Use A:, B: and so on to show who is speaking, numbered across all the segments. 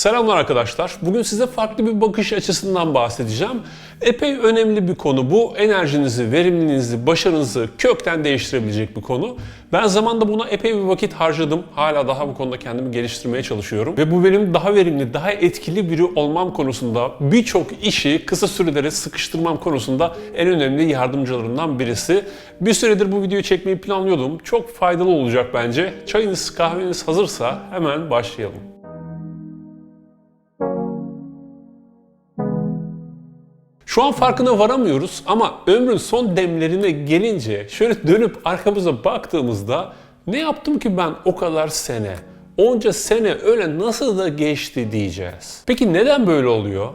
A: Selamlar arkadaşlar. Bugün size farklı bir bakış açısından bahsedeceğim. Epey önemli bir konu bu. Enerjinizi, verimliliğinizi, başarınızı kökten değiştirebilecek bir konu. Ben zamanda buna epey bir vakit harcadım. Hala daha bu konuda kendimi geliştirmeye çalışıyorum. Ve bu benim daha verimli, daha etkili biri olmam konusunda birçok işi kısa sürelere sıkıştırmam konusunda en önemli yardımcılarından birisi. Bir süredir bu videoyu çekmeyi planlıyordum. Çok faydalı olacak bence. Çayınız, kahveniz hazırsa hemen başlayalım. Şu an farkına varamıyoruz ama ömrün son demlerine gelince şöyle dönüp arkamıza baktığımızda ne yaptım ki ben o kadar sene? Onca sene öyle nasıl da geçti diyeceğiz. Peki neden böyle oluyor?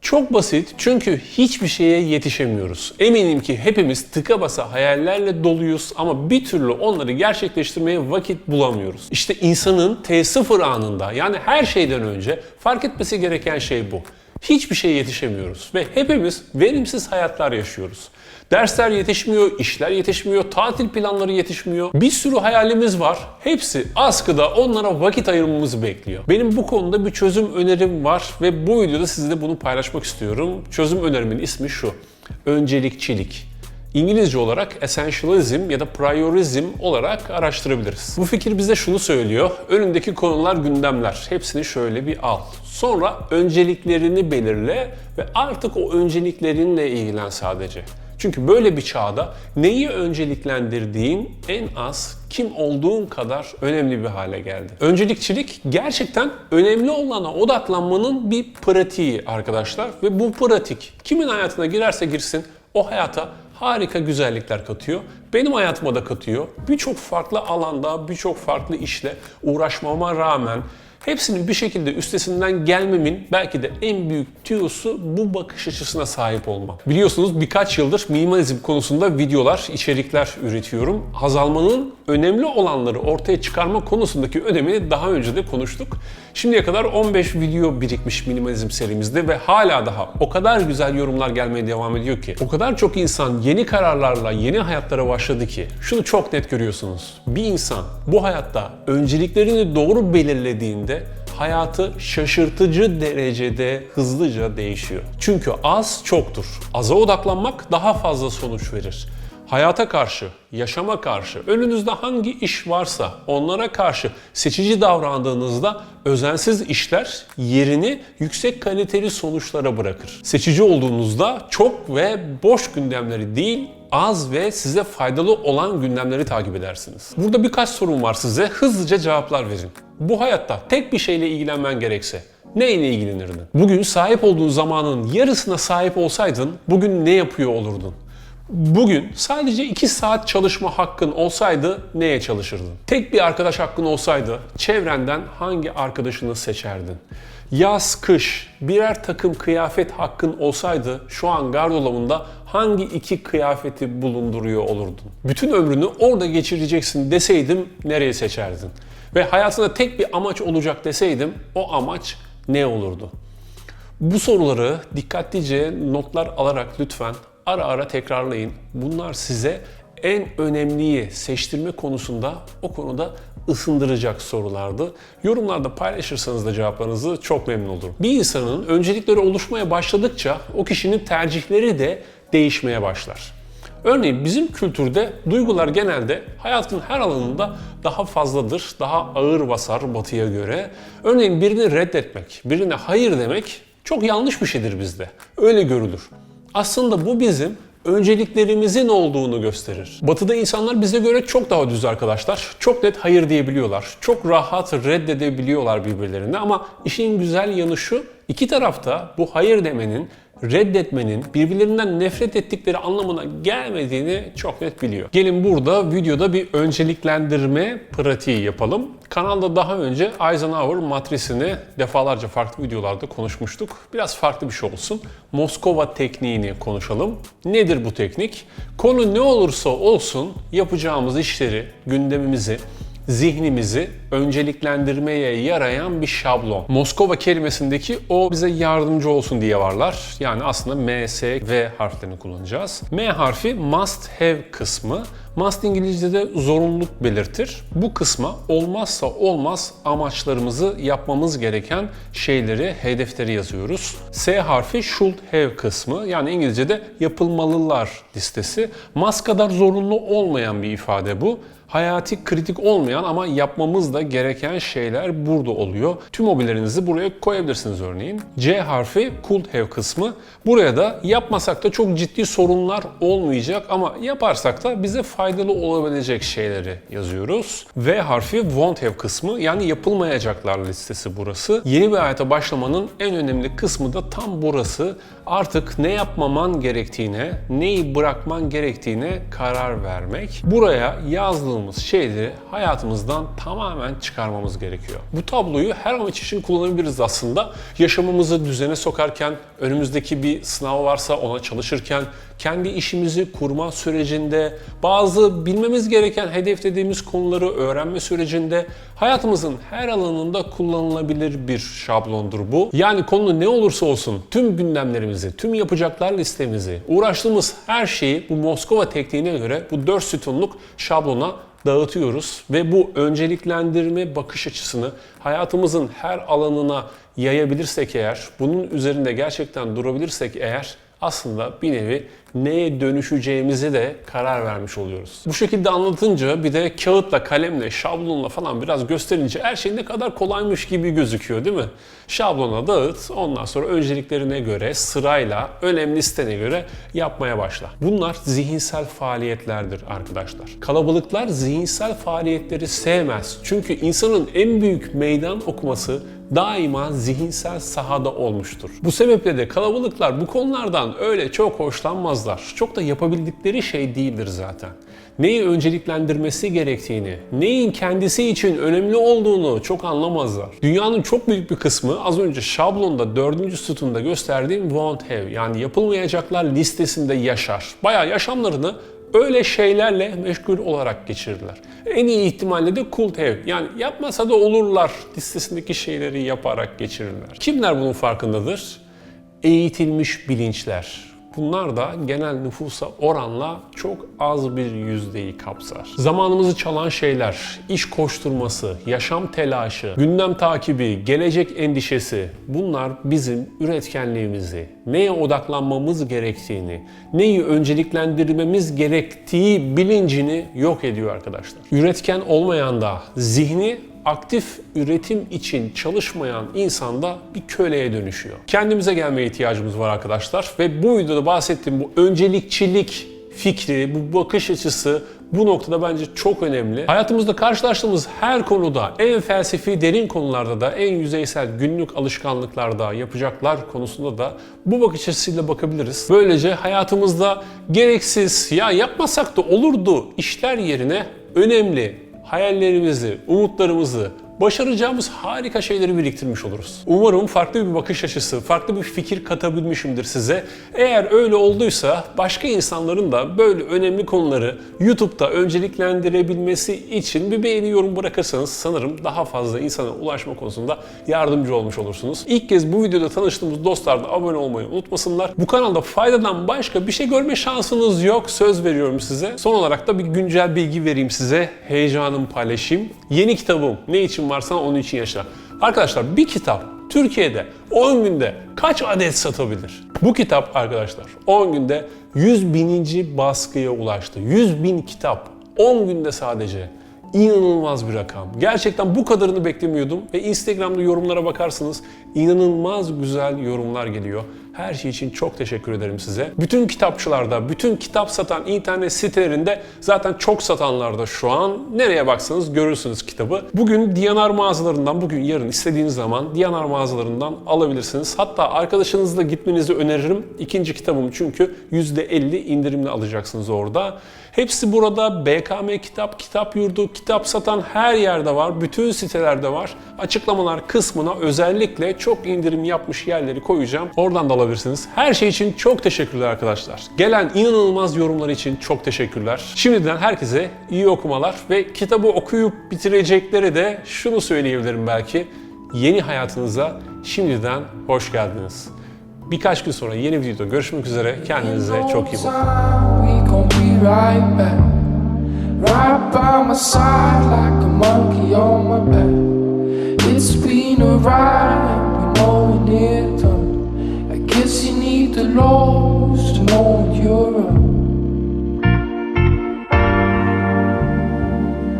A: Çok basit çünkü hiçbir şeye yetişemiyoruz. Eminim ki hepimiz tıka basa hayallerle doluyuz ama bir türlü onları gerçekleştirmeye vakit bulamıyoruz. İşte insanın T0 anında yani her şeyden önce fark etmesi gereken şey bu. Hiçbir şeye yetişemiyoruz ve hepimiz verimsiz hayatlar yaşıyoruz. Dersler yetişmiyor, işler yetişmiyor, tatil planları yetişmiyor. Bir sürü hayalimiz var. Hepsi askıda onlara vakit ayırmamızı bekliyor. Benim bu konuda bir çözüm önerim var ve bu videoda sizle bunu paylaşmak istiyorum. Çözüm önerimin ismi şu. Öncelikçilik. İngilizce olarak essentialism ya da priorism olarak araştırabiliriz. Bu fikir bize şunu söylüyor. Önündeki konular gündemler. Hepsini şöyle bir al. Sonra önceliklerini belirle ve artık o önceliklerinle ilgilen sadece. Çünkü böyle bir çağda neyi önceliklendirdiğin en az kim olduğun kadar önemli bir hale geldi. Öncelikçilik gerçekten önemli olana odaklanmanın bir pratiği arkadaşlar ve bu pratik kimin hayatına girerse girsin o hayata harika güzellikler katıyor. Benim hayatıma da katıyor. Birçok farklı alanda, birçok farklı işle uğraşmama rağmen hepsinin bir şekilde üstesinden gelmemin belki de en büyük tüyosu bu bakış açısına sahip olmam. Biliyorsunuz birkaç yıldır minimalizm konusunda videolar, içerikler üretiyorum. Azalmanın önemli olanları ortaya çıkarma konusundaki önemini daha önce de konuştuk. Şimdiye kadar 15 video birikmiş minimalizm serimizde ve hala daha o kadar güzel yorumlar gelmeye devam ediyor ki. O kadar çok insan yeni kararlarla yeni hayatlara başladı ki şunu çok net görüyorsunuz. Bir insan bu hayatta önceliklerini doğru belirlediğinde hayatı şaşırtıcı derecede hızlıca değişiyor. Çünkü az çoktur. Aza odaklanmak daha fazla sonuç verir. Hayata karşı, yaşama karşı, önünüzde hangi iş varsa onlara karşı seçici davrandığınızda özensiz işler yerini yüksek kaliteli sonuçlara bırakır. Seçici olduğunuzda çok ve boş gündemleri değil, az ve size faydalı olan gündemleri takip edersiniz. Burada birkaç sorun var size. Hızlıca cevaplar verin. Bu hayatta tek bir şeyle ilgilenmen gerekse neyle ilgilenirdin? Bugün sahip olduğun zamanın yarısına sahip olsaydın bugün ne yapıyor olurdun? Bugün sadece 2 saat çalışma hakkın olsaydı neye çalışırdın? Tek bir arkadaş hakkın olsaydı çevrenden hangi arkadaşını seçerdin? Yaz, kış birer takım kıyafet hakkın olsaydı şu an gardırobunda hangi iki kıyafeti bulunduruyor olurdun? Bütün ömrünü orada geçireceksin deseydim nereye seçerdin? Ve hayatında tek bir amaç olacak deseydim o amaç ne olurdu? Bu soruları dikkatlice notlar alarak lütfen ara ara tekrarlayın. Bunlar size en önemliyi seçtirme konusunda o konuda ısındıracak sorulardı. Yorumlarda paylaşırsanız da cevaplarınızı çok memnun olurum. Bir insanın öncelikleri oluşmaya başladıkça o kişinin tercihleri de değişmeye başlar. Örneğin bizim kültürde duygular genelde hayatın her alanında daha fazladır, daha ağır basar batıya göre. Örneğin birini reddetmek, birine hayır demek çok yanlış bir şeydir bizde. Öyle görülür. Aslında bu bizim önceliklerimizin olduğunu gösterir. Batıda insanlar bize göre çok daha düz arkadaşlar. Çok net hayır diyebiliyorlar. Çok rahat reddedebiliyorlar birbirlerine ama işin güzel yanı şu, iki tarafta bu hayır demenin reddetmenin birbirlerinden nefret ettikleri anlamına gelmediğini çok net biliyor. Gelin burada videoda bir önceliklendirme pratiği yapalım. Kanalda daha önce Eisenhower matrisini defalarca farklı videolarda konuşmuştuk. Biraz farklı bir şey olsun. Moskova tekniğini konuşalım. Nedir bu teknik? Konu ne olursa olsun yapacağımız işleri, gündemimizi zihnimizi önceliklendirmeye yarayan bir şablon. Moskova kelimesindeki o bize yardımcı olsun diye varlar. Yani aslında M, S, V harflerini kullanacağız. M harfi must have kısmı. Must İngilizce'de zorunluluk belirtir. Bu kısma olmazsa olmaz amaçlarımızı yapmamız gereken şeyleri, hedefleri yazıyoruz. S harfi should have kısmı yani İngilizce'de yapılmalılar listesi. Must kadar zorunlu olmayan bir ifade bu hayati kritik olmayan ama yapmamız da gereken şeyler burada oluyor. Tüm hobilerinizi buraya koyabilirsiniz örneğin. C harfi could have kısmı. Buraya da yapmasak da çok ciddi sorunlar olmayacak ama yaparsak da bize faydalı olabilecek şeyleri yazıyoruz. V harfi won't have kısmı yani yapılmayacaklar listesi burası. Yeni bir hayata başlamanın en önemli kısmı da tam burası. Artık ne yapmaman gerektiğine, neyi bırakman gerektiğine karar vermek. Buraya yazdığımız şeyleri hayatımızdan tamamen çıkarmamız gerekiyor. Bu tabloyu her amaç için kullanabiliriz aslında. Yaşamımızı düzene sokarken, önümüzdeki bir sınav varsa ona çalışırken, kendi işimizi kurma sürecinde, bazı bilmemiz gereken hedeflediğimiz konuları öğrenme sürecinde hayatımızın her alanında kullanılabilir bir şablondur bu. Yani konu ne olursa olsun tüm gündemlerimizi, tüm yapacaklar listemizi, uğraştığımız her şeyi bu Moskova tekniğine göre bu 4 sütunluk şablona dağıtıyoruz ve bu önceliklendirme bakış açısını hayatımızın her alanına yayabilirsek eğer, bunun üzerinde gerçekten durabilirsek eğer aslında bir nevi neye dönüşeceğimize de karar vermiş oluyoruz. Bu şekilde anlatınca bir de kağıtla, kalemle, şablonla falan biraz gösterince her şey ne kadar kolaymış gibi gözüküyor değil mi? Şablona dağıt, ondan sonra önceliklerine göre sırayla, önemli listene göre yapmaya başla. Bunlar zihinsel faaliyetlerdir arkadaşlar. Kalabalıklar zihinsel faaliyetleri sevmez. Çünkü insanın en büyük meydan okuması daima zihinsel sahada olmuştur. Bu sebeple de kalabalıklar bu konulardan öyle çok hoşlanmazlar. Çok da yapabildikleri şey değildir zaten. Neyi önceliklendirmesi gerektiğini, neyin kendisi için önemli olduğunu çok anlamazlar. Dünyanın çok büyük bir kısmı az önce şablonda dördüncü sütunda gösterdiğim won't have yani yapılmayacaklar listesinde yaşar. Bayağı yaşamlarını öyle şeylerle meşgul olarak geçirdiler. En iyi ihtimalle de could have yani yapmasa da olurlar listesindeki şeyleri yaparak geçirirler. Kimler bunun farkındadır? Eğitilmiş bilinçler. Bunlar da genel nüfusa oranla çok az bir yüzdeyi kapsar. Zamanımızı çalan şeyler, iş koşturması, yaşam telaşı, gündem takibi, gelecek endişesi bunlar bizim üretkenliğimizi, neye odaklanmamız gerektiğini, neyi önceliklendirmemiz gerektiği bilincini yok ediyor arkadaşlar. Üretken olmayan da zihni aktif üretim için çalışmayan insanda bir köleye dönüşüyor. Kendimize gelmeye ihtiyacımız var arkadaşlar ve bu videoda bahsettiğim bu öncelikçilik fikri, bu bakış açısı bu noktada bence çok önemli. Hayatımızda karşılaştığımız her konuda, en felsefi derin konularda da, en yüzeysel günlük alışkanlıklarda, yapacaklar konusunda da bu bakış açısıyla bakabiliriz. Böylece hayatımızda gereksiz, ya yapmasak da olurdu işler yerine önemli, hayallerimizi, umutlarımızı, başaracağımız harika şeyleri biriktirmiş oluruz. Umarım farklı bir bakış açısı, farklı bir fikir katabilmişimdir size. Eğer öyle olduysa başka insanların da böyle önemli konuları YouTube'da önceliklendirebilmesi için bir beğeni yorum bırakırsanız sanırım daha fazla insana ulaşma konusunda yardımcı olmuş olursunuz. İlk kez bu videoda tanıştığımız dostlar da abone olmayı unutmasınlar. Bu kanalda faydadan başka bir şey görme şansınız yok. Söz veriyorum size. Son olarak da bir güncel bilgi vereyim size. Heyecanımı paylaşayım. Yeni kitabım Ne için varsan onun için yaşa. Arkadaşlar bir kitap Türkiye'de 10 günde kaç adet satabilir? Bu kitap arkadaşlar 10 günde 100 bininci baskıya ulaştı. 100 bin kitap 10 günde sadece. İnanılmaz bir rakam. Gerçekten bu kadarını beklemiyordum ve Instagram'da yorumlara bakarsınız inanılmaz güzel yorumlar geliyor. Her şey için çok teşekkür ederim size. Bütün kitapçılarda, bütün kitap satan internet sitelerinde zaten çok satanlarda şu an nereye baksanız görürsünüz kitabı. Bugün Diyanar mağazalarından, bugün yarın istediğiniz zaman Diyanar mağazalarından alabilirsiniz. Hatta arkadaşınızla gitmenizi öneririm. İkinci kitabım çünkü %50 indirimle alacaksınız orada. Hepsi burada BKM Kitap, Kitap Yurdu, kitap satan her yerde var. Bütün sitelerde var. Açıklamalar kısmına özellikle çok indirim yapmış yerleri koyacağım. Oradan da olabilirsiniz. Her şey için çok teşekkürler arkadaşlar. Gelen inanılmaz yorumlar için çok teşekkürler. Şimdiden herkese iyi okumalar ve kitabı okuyup bitireceklere de şunu söyleyebilirim belki. Yeni hayatınıza şimdiden hoş geldiniz. Birkaç gün sonra yeni videoda görüşmek üzere. Kendinize çok iyi bakın.